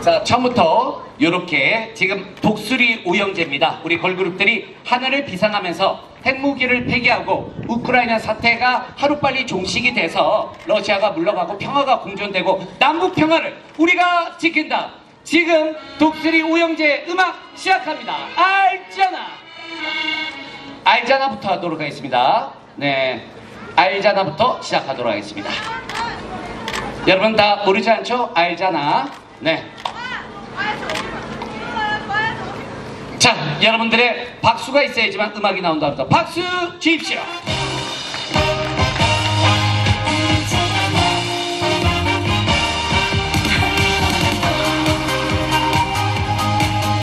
자, 처음부터 이렇게 지금 독수리 오영제입니다. 우리 걸그룹들이 하늘을 비상하면서 핵무기를 폐기하고 우크라이나 사태가 하루빨리 종식이 돼서 러시아가 물러가고 평화가 공존되고 남북 평화를 우리가 지킨다. 지금 독수리 오영제 음악 시작합니다. 알잖아. 알잖아부터 하도록 하겠습니다. 네. 알잖아부터 시작하도록 하겠습니다. 여러분 다 모르지 않죠? 알잖아. 네. 자, 여러분들의 박수가 있어야지만 음악이 나온답니다. 박수 주십시오.